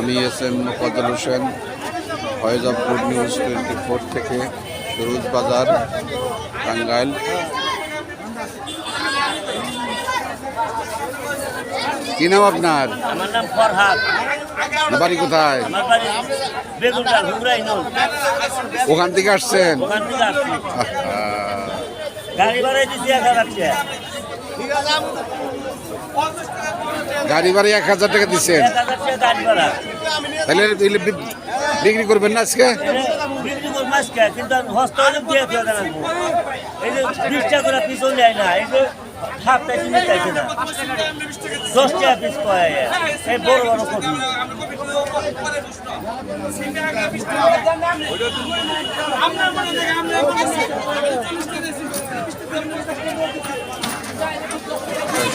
আমি S M Mofazzal Hossain voice of good news twenty four থেকে ফিরোজ বাজার টাঙ্গাইল। কি নাম আপনার? আমার নাম ফরহাদ। বাড়ি কোথায়? ওখান থেকে আসছেন? গাড়ি ভাড়াই দিচ্ছি এক হাজার গাড়ি বাড়ি এক হাজার টাকা দিচ্ছেন ভাড়া তাহলে বিক্রি করবেন না আজকে? এনে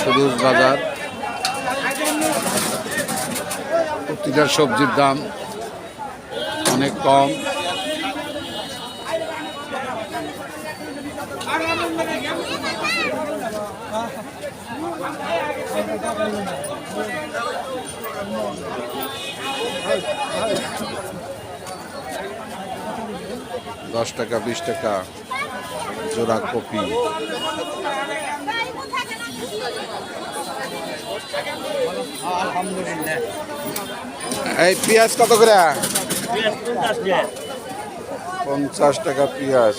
সবুজ বাজার। প্রতিটা সবজির দাম অনেক কম। দশ টাকা বিশ টাকা জোড়া কপি। এই পেঁয়াজ কত করে? পঞ্চাশ টাকা পেঁয়াজ।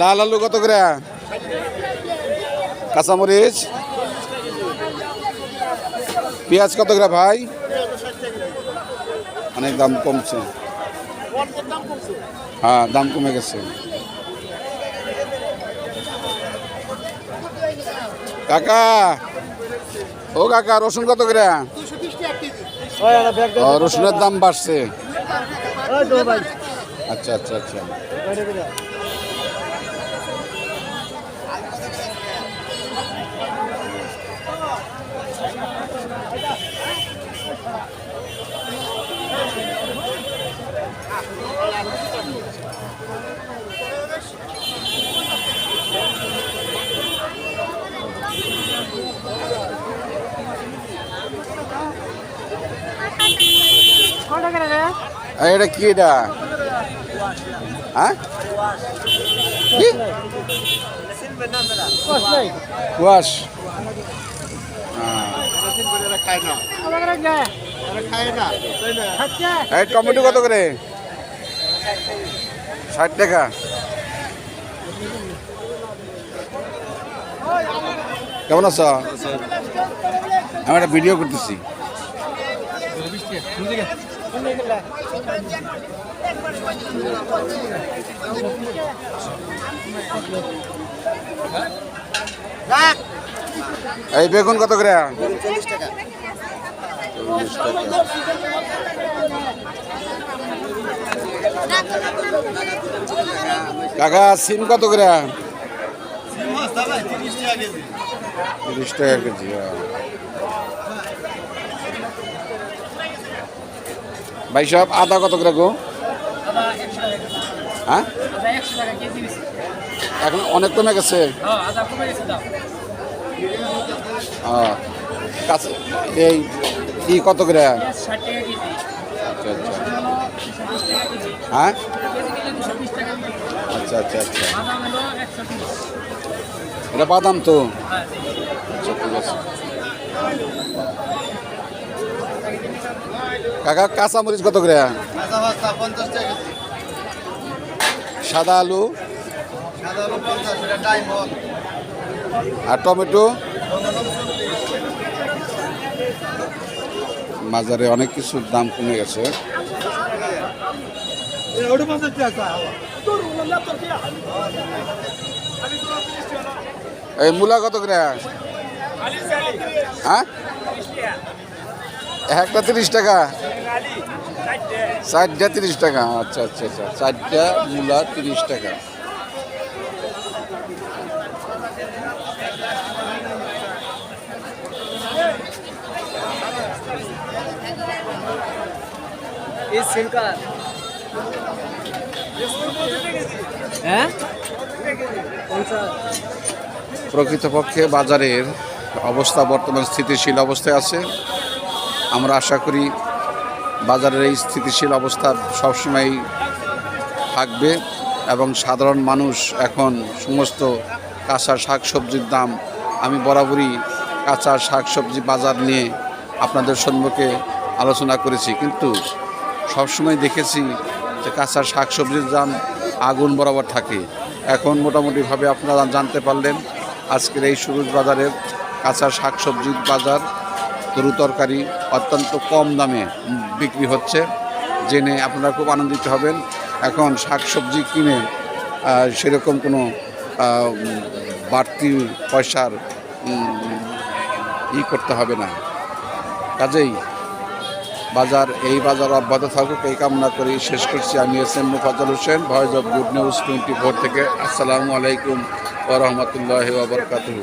লাল আলু কত করে? কাঁচামরিচ। পেঁয়াজ কত করে ভাই? অনেক দাম কমছে। হ্যাঁ দাম কমে গেছে। কাকা, ও কাকা, রসুন কত করে? রসুনের দাম বাড়ছে। আচ্ছা আচ্ছা আচ্ছা। এই, এটা কি এটা? হ্যাঁ? কি? কুয়াশ এই টমেটো কত করে? ষাট টাকা। কেমন আছো? আমি একটা ভিডিও করতেছি। এই বেগুন কত করে? চল্লিশ টাকা কাকা সিম কত করে? তিরিশ টাকা কেজি। ভাই সব আদা কত করে গো? হ্যাঁ? এখন অনেক কমে গেছে? কাছে এই কি কত করে? হ্যাঁ? আচ্ছা আচ্ছা আচ্ছা। এটা বাদাম তো? আচ্ছা, ঠিক আছে। কাকা কাঁচা মরিচ কত করে? সাদা আলু? আর টমেটো? বাজারে অনেক কিছুর দাম কমে গেছে। এই মূলা কত করে? হ্যাঁ? একটা তিরিশ টাকা। চারটা তিরিশ টাকা আচ্ছা আচ্ছা আচ্ছা চারটা মূলা তিরিশ টাকা। প্রকৃতপক্ষে বাজারের অবস্থা বর্তমান স্থিতিশীল অবস্থায় আছে। আমরা আশা করি বাজারের এই স্থিতিশীল অবস্থা সবসময় থাকবে এবং সাধারণ মানুষ এখন সমস্ত কাঁচা শাক সবজির দাম, আমি বরাবরই কাঁচা শাক সবজি বাজার নিয়ে আপনাদের সম্মুখে আলোচনা করেছি। কিন্তু সবসময় দেখেছি যে কাঁচা শাক সবজির দাম আগুন বরাবর থাকে। এখন মোটামুটিভাবে আপনারা জানতে পারলেন আজকের এই সুরজ বাজারের কাঁচা শাক সবজির বাজার তরু তরকারি অত্যন্ত কম দামে বিক্রি হচ্ছে। জেনে আপনারা খুব আনন্দিত হবেন। এখন শাক সবজি কিনে সেরকম কোনো বাড়তি পয়সার ই করতে হবে না। কাজেই বাজার, এই বাজার অব্যাহত থাকুক, এই কামনা করি শেষ করছি। আমি S M Mufazzal Hossain, voice of good news twenty four থেকে। আসসালামু আলাইকুম ওরহমতুল্লাহ ওবরকাতুহ